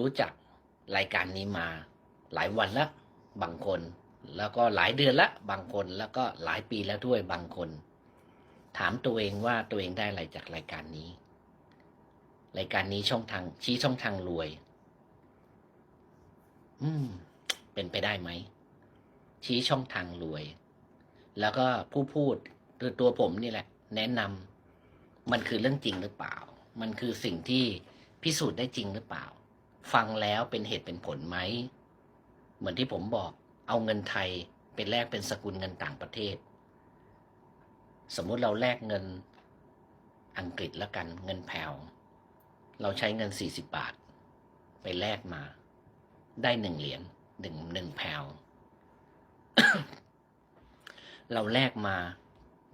รู้จักรายการนี้มาหลายวันแล้วบางคน แล้วก็หลายเดือนละบางคนแล้วก็หลายปีแล้วด้วยบางคน ถามตัวเองว่าตัวเองได้อะไรจากรายการนี้ รายการนี้ช่องทางชี้ช่องทางรวย อืม เป็นไปได้ไหม ชี้ช่องทางรวย แล้วก็ผู้พูดคือตัวผมนี่แหละ แนะนำมันคือเรื่องจริงหรือเปล่า มันคือสิ่งที่พิสูจน์ได้จริงหรือเปล่า ฟังแล้วเป็นเหตุเป็นผลไหม เหมือนที่ผมบอกเอาเงินไทยเป็นแลกเป็นสกุลเงินต่างประเทศ สมมุติเราแลกเงินอังกฤษแล้วกันเงินแพวเราใช้เงิน 40 บาท ไปแลกมา ได้หนึ่งเหรียญหนึ่งหนึ่งแพวเราแลกมา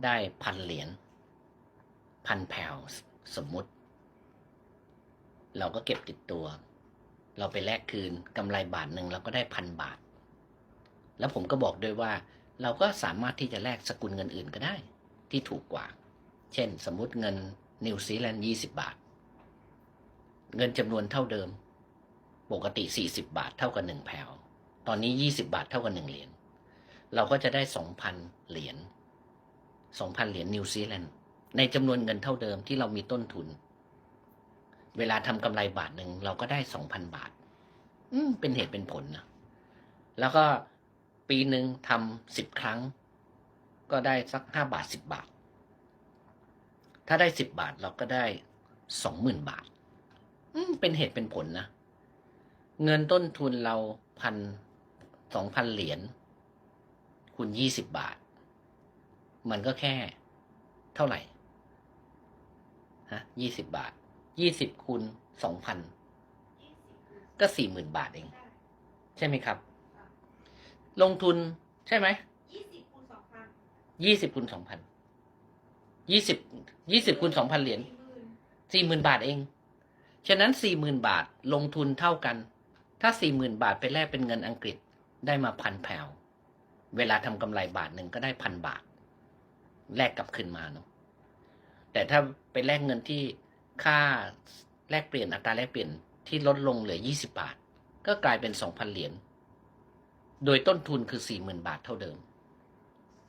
ได้พันเหรียญพันแพวสมมุติ เราก็เก็บติดตัว เราไปแลกคืนกำไรบาทหนึ่งเราก็ได้พันบาท แล้วผมก็บอกด้วยว่า เราก็สามารถที่จะแลกสกุลเงินอื่นก็ได้ ที่ถูกกว่า เช่น สมมุติเงินนิวซีแลนด์ยี่สิบาท เงินจำนวนเท่าเดิม ปกติสี่สิบาทเท่ากับหนึ่งแพวตอนนี้ยี่สิบาทเท่ากับหนึ่งเหรียญ เราก็จะได้สองพันเหรียญสองพันเหรียญนิวซีแลนด์ ในจำนวนเงินเท่าเดิมที่เรามีต้นทุน เวลาทำกำไรบาทหนึ่งเราก็ได้สองพันบาท อืมเป็นเหตุเป็นผลนะแล้วก็ปีหนึ่งทำสิบครั้ง ก็ได้สักห้าบาทสิบบาท ถ้าได้สิบบาทเราก็ได้สองหมื่นบาท อืมเป็นเหตุเป็นผลนะ เงินต้นทุนเราพันสองพันเหรียญคูณยี่สิบบาท มันก็แค่เท่าไหร่ฮะยี่สิบบาท ยี่สิบคูณสองพันก็สี่หมื่นบาทเอง ใช่ไหมครับ ลงทุนใช่ไหมยี่สิบคูณสองพันยี่สิบคูณสองพันยี่สิบยี่สิบคูณสองพันเหรียญสี่หมื่นบาทเอง ฉะนั้นสี่หมื่นบาทลงทุนเท่ากัน ถ้าสี่หมื่นบาทไปแลกเป็นเงินอังกฤษได้มาพันแผวเวลาทำกำไรบาทหนึ่งก็ได้พันบาท แลกกลับคืนมาเนาะแต่ถ้าไปแลกเงินที่ ค่าแลกเปลี่ยนอัตราแลกเปลี่ยนที่ลดลงเหลือยี่สิบาท ก็กลายเป็นสองพันเหรียญ โดยต้นทุนคือสี่หมื่นบาทเท่าเดิม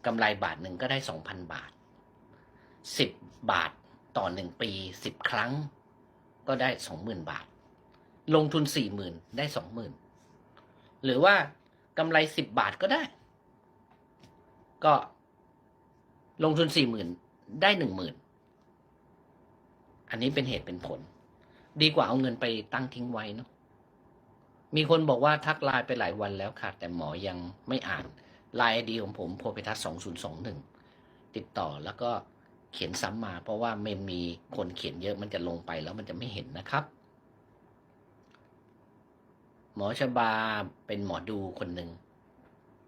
กำไรบาทหนึ่งก็ได้สองพันบาทสิบาทต่อหนึ่งปีสิบครั้ง ก็ได้สองหมื่นบาท ลงทุนสี่หมื่นได้สองหมื่นหรือว่ากำไรสิบาทก็ได้ ก็ลงทุนสี่หมื่นได้หนึ่งหมื่น อันนี้เป็นเหตุเป็นผล ดีกว่าเอาเงินไปตั้งทิ้งไว้เนาะมีคนบอกว่าทักไลน์ไปหลายวันแล้วค่ะ แต่หมอยังไม่อ่านไลน์ไอดีของผมโพพิทัศสองศูนย์สองหนึ่งติดต่อแล้วก็เขียนซ้ำมา เพราะว่ามันมีคนเขียนเยอะมันจะลงไปแล้วมันจะไม่เห็นนะครับ หมอชบาเป็นหมอดูคนหนึ่ง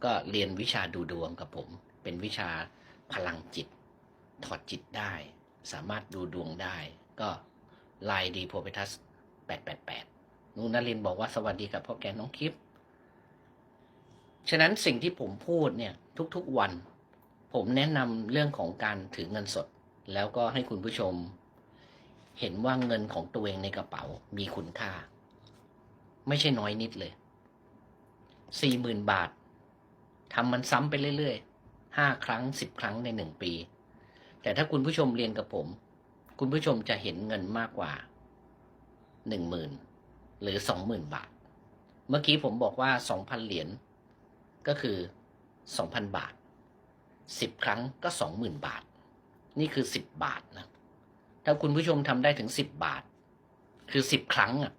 ก็เรียนวิชาดูดวงกับผม เป็นวิชาพลังจิต ถอดจิตได้ สามารถดูดวงได้ ก็ไลน์ดีโพพิทัสแปดแปดแปดนูนารินบอกว่าสวัสดีกับพ่อแกน้องคลิป ฉะนั้นสิ่งที่ผมพูดเนี่ยทุกๆวัน ผมแนะนำเรื่องของการถือเงินสด แล้วก็ให้คุณผู้ชม เห็นว่าเงินของตัวเองในกระเป๋ามีคุณค่า ไม่ใช่น้อยนิดเลยสี่หมื่นบาททำมันซ้ำไปเรื่อยๆห้าครั้งสิบครั้งในหนึ่งปี แต่ถ้าคุณผู้ชมเรียนกับผม คุณผู้ชมจะเห็นเงินมากกว่าหนึ่งหมื่นหรือสองหมื่นบาท เมื่อกี้ผมบอกว่าสองพันเหรียญก็คือสองพันบาทสิบครั้งก็สองหมื่นบาท นี่คือสิบบาทนะ ถ้าคุณผู้ชมทำได้ถึงสิบบาท คือสิบครั้งอะ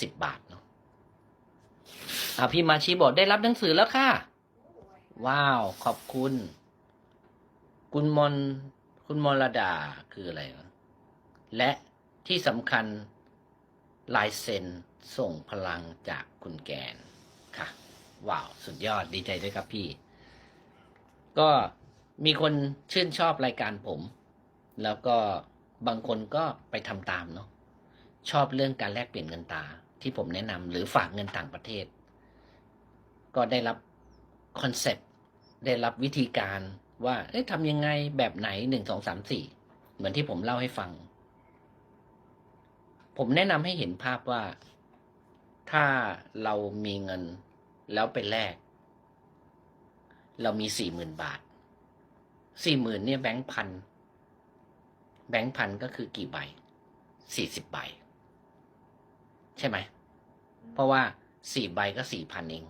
สิบบาทเนาะอะพี่มาชีบอกได้รับหนังสือแล้วค่ะ ว้าว ขอบคุณ คุณมน คุณมรดาคืออะไรวะและที่สำคัญลายเซ็นส่งพลังจากคุณแกนค่ะ ว้าว สุดยอดดีใจด้วยครับพี่ ก็มีคนชื่นชอบรายการผม แล้วก็บางคนก็ไปทำตามเนาะชอบเรื่องการแลกเปลี่ยนเงินตาที่ผมแนะนำหรือฝากเงินต่างประเทศ ก็ได้รับคอนเซปต์ได้รับวิธีการ ว่าเอ๊ะทำยังไงแบบไหนหนึ่งสองสามสี่เหมือนที่ผมเล่าให้ฟัง ผมแนะนำให้เห็นภาพว่า ถ้าเรามีเงินแล้วไปแลกเรามีสี่หมื่นบาทสี่หมื่นเนี่ยแบงค์พันแบงค์พันก็คือกี่ใบสี่สิบใบ ใช่ไหม เพราะว่าสี่ใบก็สี่พันเอง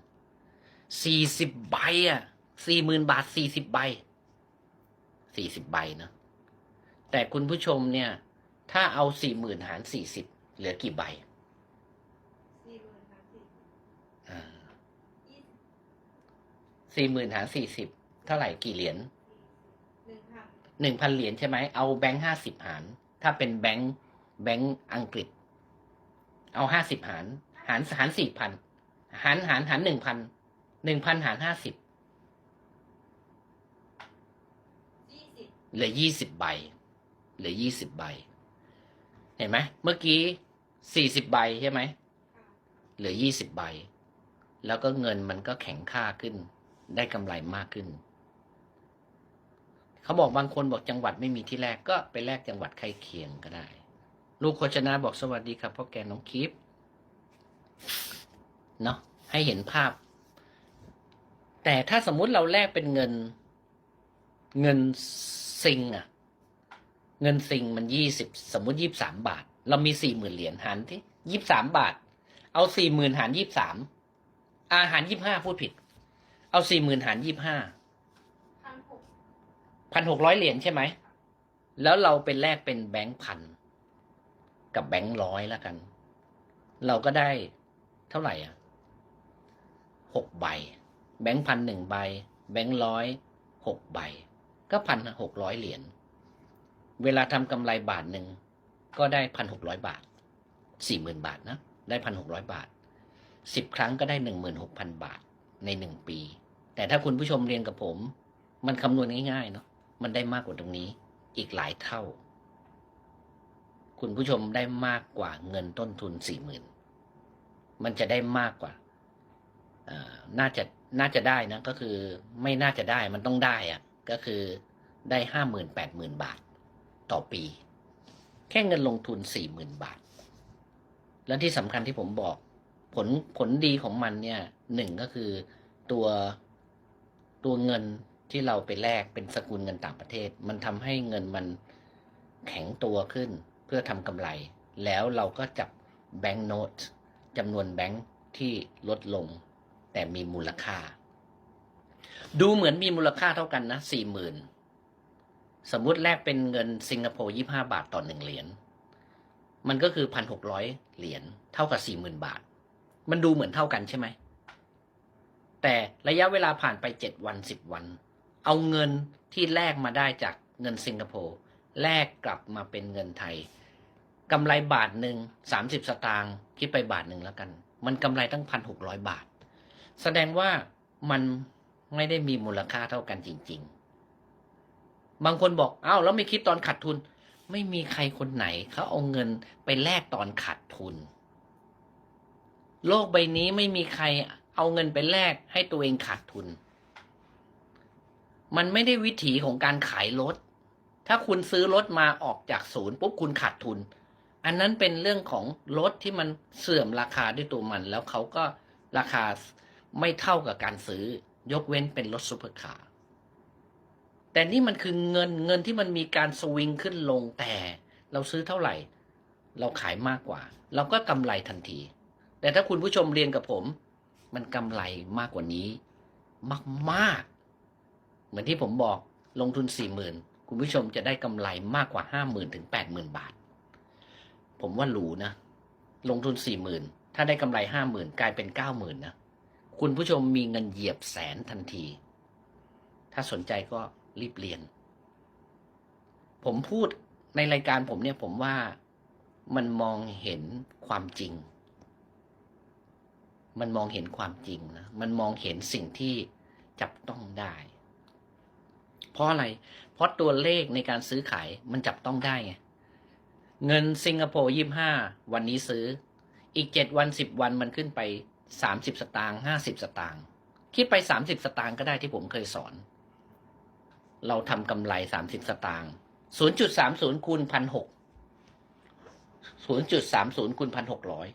สี่สิบใบอะสี่หมื่นบาทสี่สิบใบ สี่สิบใบเนอะแต่คุณผู้ชมเนี่ย ถ้าเอาสี่หมื่นหารสี่สิบเหลือกี่ใบสี่หมื่นหารสี่สิบเท่าไหร่กี่เหรียญหนึ่งพันหนึ่งพันเหรียญใช่ไหมเอาแบงค์ห้าสิบหาร ถ้าเป็นแบงค์แบงค์อังกฤษ เอาห้าสิบหาร หารหารสี่พันหารหารหารหนึ่งพันหนึ่งพันหารห้าสิบ ยี่สิบ เหลือยี่สิบใบ เหลือยี่สิบใบ เห็นไหม เมื่อกี้สี่สิบใบใช่ไหม เหลือยี่สิบใบ แล้วก็เงินมันก็แข็งค่าขึ้น ได้กำไรมากขึ้น เขาบอกบางคนบอกจังหวัดไม่มีที่แรกก็ไปแลกจังหวัดใกล้เคียงก็ได้ ลูกโฆษณาบอกสวัสดีครับพ่อแกน้องคลิปเนาะให้เห็นภาพ แต่ถ้าสมมุติเราแลกเป็นเงิน เงินซิงอะเงินซิงมันยี่สิบสมมุติยี่สามบาท เรามีสี่หมื่นเหรียญหารที่ยี่สามบาท เอาสี่หมื่นหารยี่สามอาหารยี่บห้าพูดผิด เอาสี่หมื่นหารยี่บห้าพันหกพันหกร้อยเหรียญใช่ไหม แล้วเราเป็นแลกเป็นแบงค์พันกับแบงค์ร้อยแล้วกัน เราก็ได้เท่าไหร่อะหกใบ แบงค์พันหนึ่งใบ แบงค์ร้อยหกใบ ก็พันหกร้อยเหรียญ เวลาทำกำไรบาทหนึ่งก็ได้พันหกร้อยบาทสี่หมื่นบาทนะ ได้พันหกร้อยบาทสิบครั้งก็ได้หนึ่งหมื่นหกพันบาทในหนึ่งปี แต่ถ้าคุณผู้ชมเรียนกับผม มันคำนวณง่ายๆเนาะ มันได้มากกว่าตรงนี้อีกหลายเท่า คุณผู้ชมได้มากกว่าเงินต้นทุนสี่หมื่นมันจะได้มากกว่าอ่าน่าจะน่าจะได้นะก็คือไม่น่าจะได้มันต้องได้อะ ก็คือได้ห้าหมื่นแปดหมื่นบาทต่อปี แค่เงินลงทุนสี่หมื่นบาท และที่สำคัญที่ผมบอก ผลผลดีของมันเนี่ยหนึ่งก็คือตัวตัวเงินที่เราไปแลกเป็นสกุลเงินต่างประเทศ มันทำให้เงินมันแข็งตัวขึ้นเพื่อทำกำไร แล้วเราก็จับแบงก์โนตจำนวนแบงก์ที่ลดลง แต่มีมูลค่า ดูเหมือนมีมูลค่าเท่ากันนะสี่หมื่นสมมุติแลกเป็นเงินสิงคโปร์ยี่ห้าบาทต่อหนึ่งเหรียญมันก็คือพันหกร้อยเหรียญเท่ากับสี่หมื่นบาท มันดูเหมือนเท่ากันใช่ไหม แต่ระยะเวลาผ่านไปเจ็ดวันสิบวัน เอาเงินที่แลกมาได้จากเงินสิงคโปร์แลกกลับมาเป็นเงินไทยกำไรบาทหนึ่งสามสิบสตางค์คิดไปบาทหนึ่งแล้วกัน มันกำไรตั้งพันหกร้อยบาท แสดงว่ามัน ไม่ได้มีมูลค่าเท่ากันจริง ๆ บางคนบอกเอ้าแล้วไม่คิดตอนขาดทุน ไม่มีใครคนไหนเขาเอาเงินไปแลกตอนขาดทุน โลกใบนี้ไม่มีใครเอาเงินไปแลกให้ตัวเองขาดทุน มันไม่ได้วิถีของการขายรถ ถ้าคุณซื้อรถมาออกจากศูนย์ปุ๊บคุณขาดทุน อันนั้นเป็นเรื่องของรถที่มันเสื่อมราคาด้วยตัวมัน แล้วเขาก็ราคาไม่เท่ากับการซื้อ ยกเว้นเป็นรถซุปเปอร์คาร์แต่นี่มันคือเงินเงินที่มันมีการสวิงขึ้นลงแต่เราซื้อเท่าไหร่ เราขายมากกว่า เราก็กำไรทันที แต่ถ้าคุณผู้ชมเรียนกับผม มันกำไรมากกว่านี้ มากๆ เหมือนที่ผมบอกลงทุนสี่หมื่นคุณผู้ชมจะได้กำไรมากกว่าห้าหมื่นถึงแปดหมื่นบาท ผมว่าหรูนะ ลงทุนสี่หมื่นถ้าได้กำไรห้าหมื่นกลายเป็นเก้าหมื่นนะ คุณผู้ชมมีเงินเหยียบแสนทันที ถ้าสนใจก็รีบเรียน ผมพูดในรายการผมเนี่ยผมว่ามันมองเห็นความจริง มันมองเห็นความจริงนะ มันมองเห็นสิ่งที่จับต้องได้ เพราะอะไร เพราะตัวเลขในการซื้อขายมันจับต้องได้ไง เงินสิงคโปร์ยี่ห้าวันนี้ซื้อ อีกเจ็ดวันสิบวันมันขึ้นไป สามสิบสตางค์ห้าสิบสตางค์คิดไปสามสิบสตางค์ก็ได้ที่ผมเคยสอน เราทำกำไรสามสิบสตางค์ศูนย์จุดสามศูนย์คูณพันหกศูนย์จุดสามศูนย์คูณพันหกร้อย